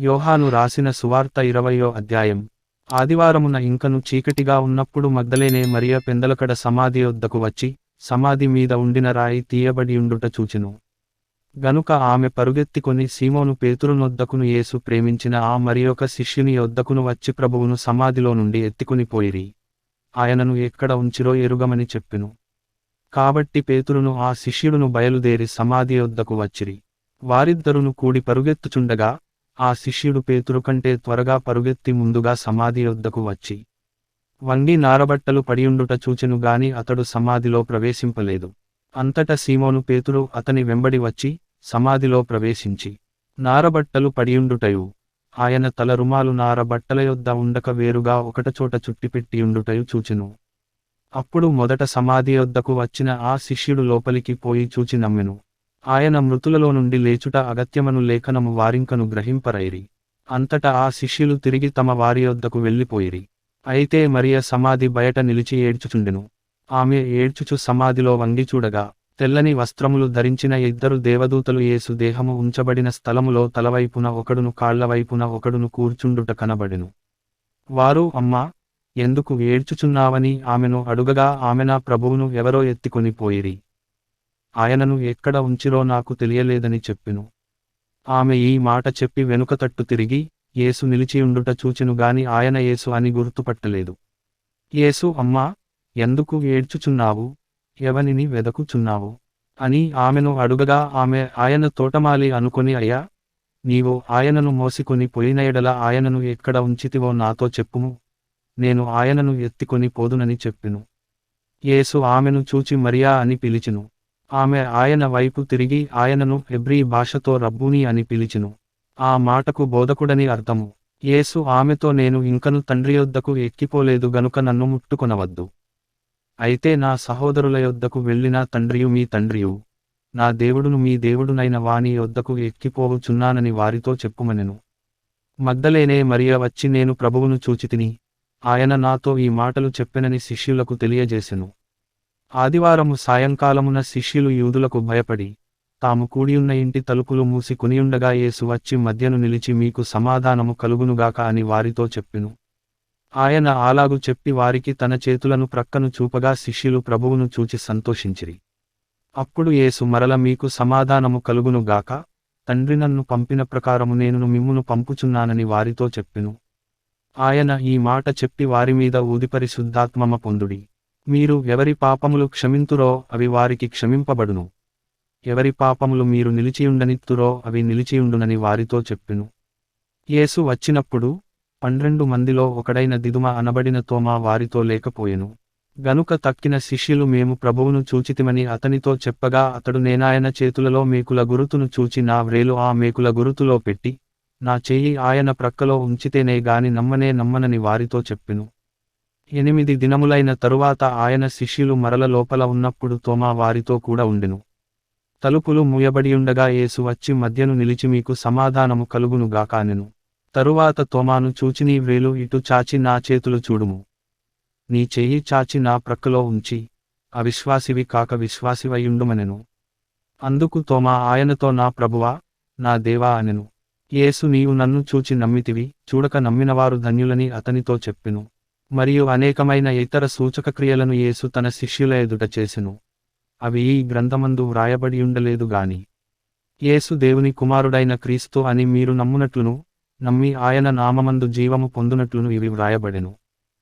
యోహాను రాసిన సువార్త ఇరవయో అధ్యాయం. ఆదివారమున ఇంకను చీకటిగా ఉన్నప్పుడు మగ్దలేనే మరియ పెందలకడ సమాధి వద్దకు వచ్చి సమాధి మీద ఉండిన రాయి తీయబడి ఉండుట చూచెను. గనుక ఆమె పరుగెత్తికొని సీమోను పేతురునొద్దకును యేసు ప్రేమించిన ఆ మరియొక శిష్యుని వద్దకును వచ్చి ప్రభువును సమాధిలో నుండి ఎత్తుకుని పోయిరి. ఆయనను ఎక్కడ ఉంచిరో ఎరుగమని చెప్పెను. కాబట్టి పేతురును ఆ శిష్యుడును బయలుదేరి సమాధి వద్దకు వచ్చిరి. వారిద్దరును కూడి పరుగెత్తుచుండగా ఆ శిష్యుడు పేతురు కంటే త్వరగా పరుగెత్తి ముందుగా సమాధి వద్దకు వచ్చి వంగి నారబట్టలు పడియుండుట చూచెను గాని అతడు సమాధిలో ప్రవేశింపలేదు. అంతట సీమోను పేతురు అతని వెంబడి వచ్చి సమాధిలో ప్రవేశించి నారబట్టలు పడియుండుటయు ఆయన తల రుమాలు నారబట్టల యొద్ద ఉండక వేరుగా ఒకటచోట చుట్టిపెట్టియుండుటయు చూచెను. అప్పుడు మొదట సమాధి వద్దకు వచ్చిన ఆ శిష్యుడు లోపలికి పోయి చూచి నమ్మెను. ఆయన మృతులలో నుండి లేచుట అగత్యమను లేఖనము వారింకను గ్రహింపరైరి. అంతటా ఆ శిష్యులు తిరిగి తమ వారి వద్దకు వెళ్ళిపోయిరి. అయితే మరియ సమాధి బయట నిలిచి ఏడ్చుచుండెను. ఆమె ఏడ్చుచు సమాధిలో వంగి చూడగా తెల్లని వస్త్రములు ధరించిన ఇద్దరు దేవదూతలు యేసు దేహము ఉంచబడిన స్థలములో తలవైపున ఒకడును కాళ్ళవైపున ఒకడును కూర్చుండుట కనబడెను. వారు అమ్మా ఎందుకు ఏడ్చుచున్నావని ఆమెను అడుగగా ఆమె నా ప్రభువును ఎవరో ఎత్తికొని పోయిరి. ఆయనను ఎక్కడ ఉంచిరో నాకు తెలియలేదని చెప్పెను. ఆమె ఈ మాట చెప్పి వెనుక తట్టు తిరిగి యేసు నిలిచియుండుట చూచెను గాని ఆయన యేసు అని గుర్తుపట్టలేదు. యేసు అమ్మా ఎందుకు ఏడ్చుచున్నావు? ఎవనిని వెదకుచున్నావు? అని ఆమెను అడుగగా ఆమె ఆయన తోటమాలి అనుకొని అయ్యా నీవు ఆయనను మోసికొని పోయినయడల ఆయనను ఎక్కడ ఉంచితివో నాతో చెప్పుము. నేను ఆయనను ఎత్తికొని పోదునని చెప్పెను. యేసు ఆమెను చూచి మరియా అని పిలిచెను. ఆమె ఆయన వైపు తిరిగి ఆయనను హెబ్రీ భాషతో రబ్బూని అని పిలిచెను. ఆ మాటకు బోధకుడని అర్థము. యేసు ఆమెతో నేను ఇంకను తండ్రి యొద్దకు ఎక్కిపోలేదు గనుక నన్ను ముట్టుకొనవద్దు. అయితే నా సహోదరుల యొద్దకు వెళ్ళిన తండ్రియు మీ తండ్రియు. నా దేవుడును మీ దేవుడునైన వాని యొద్దకు ఎక్కిపోవుచున్నానని వారితో చెప్పుమనెను. మద్దలేనే మరియ వచ్చి నేను ప్రభువును చూచితిని. ఆయన నాతో ఈ మాటలు చెప్పెనని శిష్యులకు తెలియజేసెను. ఆదివారము సాయంకాలమున శిష్యులు యూదులకు భయపడి తాము కూడియున్న ఇంటి తలుపులు మూసి కొనియుండగా యేసు వచ్చి మధ్యను నిలిచి మీకు సమాధానము కలుగునుగాక అని వారితో చెప్పెను. ఆయన అలాగు చెప్పి వారికి తన చేతులను ప్రక్కను చూపగా శిష్యులు ప్రభువును చూచి సంతోషించిరి. అప్పుడు యేసు మరల మీకు సమాధానము కలుగునుగాక తండ్రి నన్ను పంపిన ప్రకారము నేను మిమ్మును పంపుచున్నానని వారితో చెప్పెను. ఆయన ఈ మాట చెప్పి వారి మీద ఊదిపరి పొందుడి. మీరు ఎవరి పాపములు క్షమింతురో అవి వారికి క్షమింపబడును. ఎవరి పాపములు మీరు నిలిచియుండనిత్తురో అవి నిలిచియుండునని వారితో చెప్పెను. యేసు వచ్చినప్పుడు పన్నెండు మందిలో ఒకడైన దిదుమ అనబడిన తోమా వారితో లేకపోయెను. గనుక తక్కిన శిష్యులు మేము ప్రభువును చూచితిమని అతనితో చెప్పగా అతడు నేనాయన చేతులలో మేకుల గురుతును చూచి నా వ్రేలు ఆ మేకుల గురుతులో పెట్టి నా చెయ్యి ఆయన ప్రక్కలో ఉంచితేనే గాని నమ్మనే నమ్మనని వారితో చెప్పెను. ఎనిమిది దినములైన తరువాత ఆయన శిష్యులు మరల లోపల ఉన్నప్పుడు తోమా వారితో కూడా ఉండెను. తలుపులు మూయబడియుండగా యేసు వచ్చి మధ్యను నిలిచి మీకు సమాధానము కలుగును గాకానెను. తరువాత తోమాను చూచి నీ వ్రేలు ఇటు చాచి నా చేతులు చూడుము. నీ చెయ్యి చాచి నా ప్రక్కలో ఉంచి అవిశ్వాసివి కాక విశ్వాసివయుండుమనెను. అందుకు తోమా ఆయనతో నా ప్రభువా నా దేవా అనెను. యేసు నీవు నన్ను చూచి నమ్మితివి చూడక నమ్మినవారు ధన్యులని అతనితో చెప్పెను. మరియు అనేకమైన ఇతర సూచక క్రియలను యేసు తన శిష్యుల ఎదుట చేసెను. అవి ఈ గ్రంథమందు వ్రాయబడి ఉండలేదు గాని. యేసు దేవుని కుమారుడైన క్రీస్తు అని మీరు నమ్మునట్లును నమ్మి ఆయన నామమందు జీవము పొందునట్లును ఇవి వ్రాయబడెను.